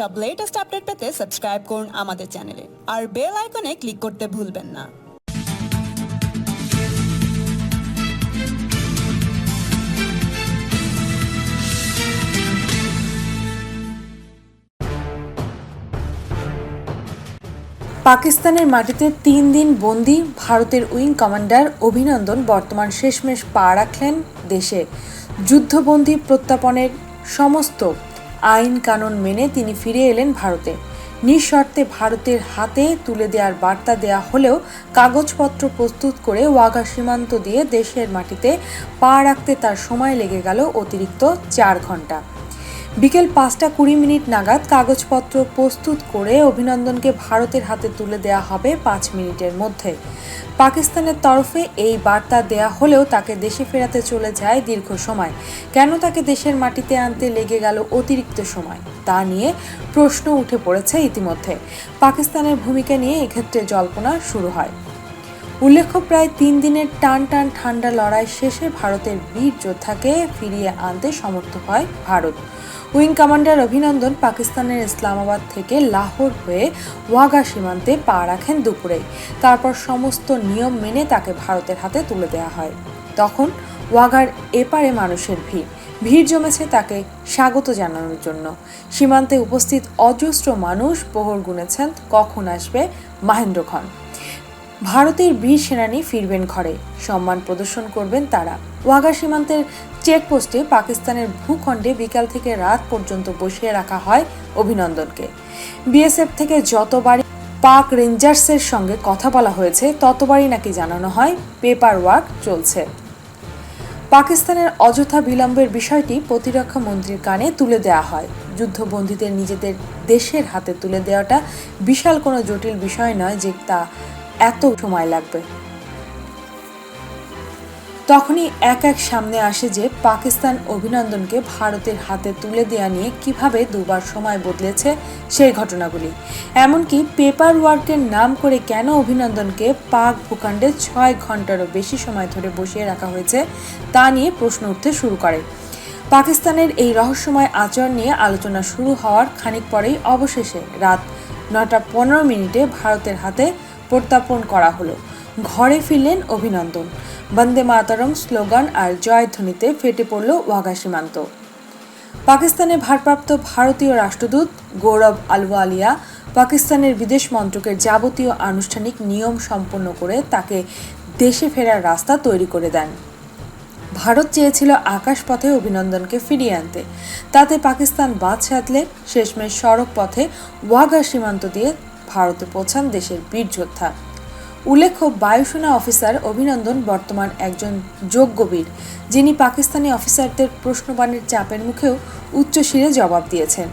সব latest update পেতে subscribe করুন আমাদের চ্যানেলে আর বেল আইকনে ক্লিক করতে ভুলবেন না। পাকিস্তানের মাটিতে তিন দিন বন্দি ভারতের উইং কমান্ডার অভিনন্দন বর্তমান শেষমেশ পা রাখলেন দেশে। যুদ্ধবন্দী প্রত্যাপনের সমস্ত আইন কানুন মেনে তিনি ফিরে এলেন ভারতে। নিঃশর্তে ভারতের হাতে তুলে দেওয়ার বার্তা দেয়া হলেও কাগজপত্র প্রস্তুত করে ওয়াঘা সীমান্ত দিয়ে দেশের মাটিতে পা রাখতে তার সময় লেগে গেল অতিরিক্ত চার ঘণ্টা বিকেল পাঁচটা কুড়ি মিনিট নাগাদ কাগজপত্র প্রস্তুত করে অভিনন্দনকে ভারতের হাতে তুলে দেয়া হবে পাঁচ মিনিটের মধ্যে। পাকিস্তানের তরফে এই বার্তা দেয়া হলেও তাকে দেশে ফেরাতে চলে যায় দীর্ঘ সময়। কেন তাকে দেশের মাটিতে আনতে লেগে গেল অতিরিক্ত সময়? তা নিয়ে প্রশ্ন উঠে পড়েছে ইতিমধ্যে। পাকিস্তানের ভূমিকা নিয়ে এক্ষেত্রে জল্পনা শুরু হয়। উল্লেখ্য, প্রায় তিন দিনের টান টান ঠান্ডা লড়াই শেষে ভারতের বীর যোদ্ধাকে ফিরিয়ে আনতে সমর্থ হয় ভারত। উইং কমান্ডার অভিনন্দন পাকিস্তানের ইসলামাবাদ থেকে লাহোর হয়ে ওয়াগা সীমান্তে পা রাখেন দুপুরে। তারপর সমস্ত নিয়ম মেনে তাকে ভারতের হাতে তুলে দেওয়া হয়। তখন ওয়াগার এপারে মানুষের ভিড়। ভিড় জমেছে তাকে স্বাগত জানানোর জন্য। সীমান্তে উপস্থিত অজস্র মানুষ বহর গুনেছেন, কখন আসবে, মাহেন্দ্র ভারতের বীর সেনানী ফিরবেন ঘরে। সম্মান প্রদর্শন করবেন তারা। ওয়াগা সীমান্তের চেকপোস্টে পাকিস্তানের ভূখণ্ডে বিকাল থেকে রাত পর্যন্ত বসিয়ে রাখা হয় অভিনন্দনকে। বিএসএফ থেকে যতবারই পাক রেঞ্জার্সের সঙ্গে কথা বলা হয়েছে, ততবারই নাকি জানানো হয় পেপার ওয়ার্ক চলছে। পাকিস্তানের অযথা বিলম্বের বিষয়টি প্রতিরক্ষা মন্ত্রীর কানে তুলে দেওয়া হয়। যুদ্ধবন্দীদের নিজেদের দেশের হাতে তুলে দেওয়াটা বিশাল কোনো জটিল বিষয় নয় যে তা এত সময় লাগবে। তখনই এক এক সামনে আসে যে পাকিস্তান অভিনন্দনকে ভারতের হাতে তুলে দেওয়া নিয়ে কীভাবে দুবার সময় বদলেছে সেই ঘটনাগুলি। এমনকি পেপার ওয়ার্কের নাম করে কেন অভিনন্দনকে পাক ভূখণ্ডে ছয় ঘন্টারও বেশি সময় ধরে বসিয়ে রাখা হয়েছে, তা নিয়ে প্রশ্ন উঠতে শুরু করে। পাকিস্তানের এই রহস্যময় আচরণ নিয়ে আলোচনা শুরু হওয়ার খানিক পরেই অবশেষে রাত নটা পনেরো মিনিটে ভারতের হাতে প্রত্যাপন করা হলো। ঘরে ফিরলেন অভিনন্দন। বন্দে মাতারম স্লোগান আর জয়ধ্বনিতে ফেটে পড়ল ওয়াঘা সীমান্ত। পাকিস্তানের ভারপ্রাপ্ত ভারতীয় রাষ্ট্রদূত গৌরব আলওয়ালিয়া পাকিস্তানের বিদেশ মন্ত্রকের যাবতীয় আনুষ্ঠানিক নিয়ম সম্পন্ন করে তাকে দেশে ফেরার রাস্তা তৈরি করে দেন। ভারত চেয়েছিল আকাশপথে অভিনন্দনকে ফিরিয়ে আনতে। তাতে পাকিস্তান বাদ সাধলে শেষমেশ সড়ক পথে ওয়াঘা সীমান্ত দিয়ে ভারতে পৌঁছান দেশের বীর যোদ্ধা। উল্লেখ্য, বায়ুসেনা অফিসার অভিনন্দন বর্তমান একজন যোগ্য বীর, যিনি পাকিস্তানি অফিসারদের প্রশ্নবাণের চাপের মুখেও উচ্চশিরে জবাব দিয়েছেন।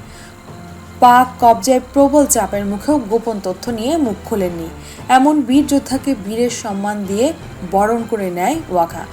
পাক কবজায় প্রবল চাপের মুখেও গোপন তথ্য নিয়ে মুখ খোলেননি। এমন বীর যোদ্ধাকে বীরের সম্মান দিয়ে বরণ করে নেয় ওয়াঘা।